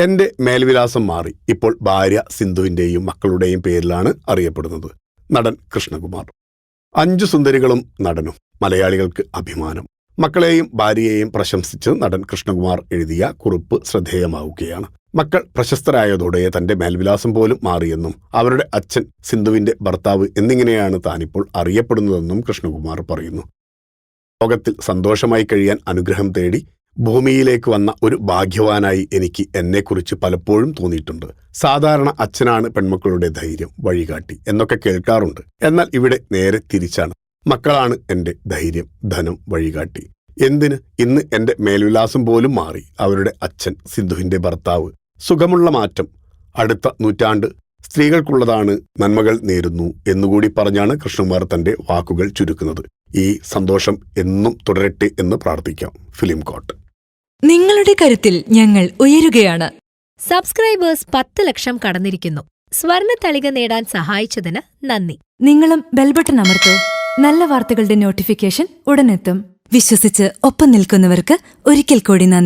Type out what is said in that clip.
എന്റെ മേൽവിലാസം മാറി. ഇപ്പോൾ ഭാര്യ സിന്ധുവിന്റെയും മക്കളുടെയും പേരിലാണ് അറിയപ്പെടുന്നത്. നടൻ കൃഷ്ണകുമാർ. അഞ്ചു സുന്ദരികളും നടനും. മലയാളികൾക്ക് അഭിമാനം. മക്കളെയും ഭാര്യയെയും പ്രശംസിച്ച് നടൻ കൃഷ്ണകുമാർ എഴുതിയ കുറിപ്പ് ശ്രദ്ധേയമാവുകയാണ്. മക്കൾ പ്രശസ്തരായതോടെ തന്റെ മേൽവിലാസം പോലും മാറിയെന്നും അവരുടെ അച്ഛൻ സിന്ധുവിന്റെ ഭർത്താവ് എന്നിങ്ങനെയാണ് താനിപ്പോൾ അറിയപ്പെടുന്നതെന്നും കൃഷ്ണകുമാർ പറയുന്നു. ലോകത്തിൽ സന്തോഷമായി കഴിയാൻ അനുഗ്രഹം തേടി ഭൂമിയിലേക്ക് വന്ന ഒരു ഭാഗ്യവാനായി എനിക്ക് എന്നെക്കുറിച്ച് പലപ്പോഴും തോന്നിയിട്ടുണ്ട്. സാധാരണ അച്ഛനാണ് പെൺമക്കളുടെ ധൈര്യം വഴികാട്ടി എന്നൊക്കെ കേൾക്കാറുണ്ട്. എന്നാൽ ഇവിടെ നേരെ തിരിച്ചാണ്. മക്കളാണ് എന്റെ ധൈര്യം ധനം വഴികാട്ടി. എന്തിന് ഇന്ന് എന്റെ മേൽവിലാസം പോലും മാറി. അവരുടെ അച്ഛൻ സിന്ധുവിന്റെ ഭർത്താവ്. സുഖമുള്ള മാറ്റം. അടുത്ത നൂറ്റാണ്ട് സ്ത്രീകൾക്കുള്ളതാണ് നന്മകൾ നേരുന്നു എന്നുകൂടി പറഞ്ഞാണ് കൃഷ്ണകുമാർ തന്റെ വാക്കുകൾ ചുരുക്കുന്നത്. ഈ സന്തോഷം എന്നും തുടരട്ടെ എന്ന് പ്രാർത്ഥിക്കാം. ഫിലിം കോട്ട്. നിങ്ങളുടെ കരുത്തിൽ ഞങ്ങൾ ഉയരുകയാണ്. സബ്സ്ക്രൈബേഴ്സ് പത്ത് ലക്ഷം കടന്നിരിക്കുന്നു. സ്വർണ തളിക നേടാൻ സഹായിച്ചതിന് നന്ദി. നിങ്ങളും ബെൽബട്ടൺ അമർത്തോ. നല്ല വാർത്തകളുടെ നോട്ടിഫിക്കേഷൻ ഉടനെത്തും. വിശ്വസിച്ച് ഒപ്പം നിൽക്കുന്നവർക്ക് ഒരിക്കൽ കൂടി നന്ദി.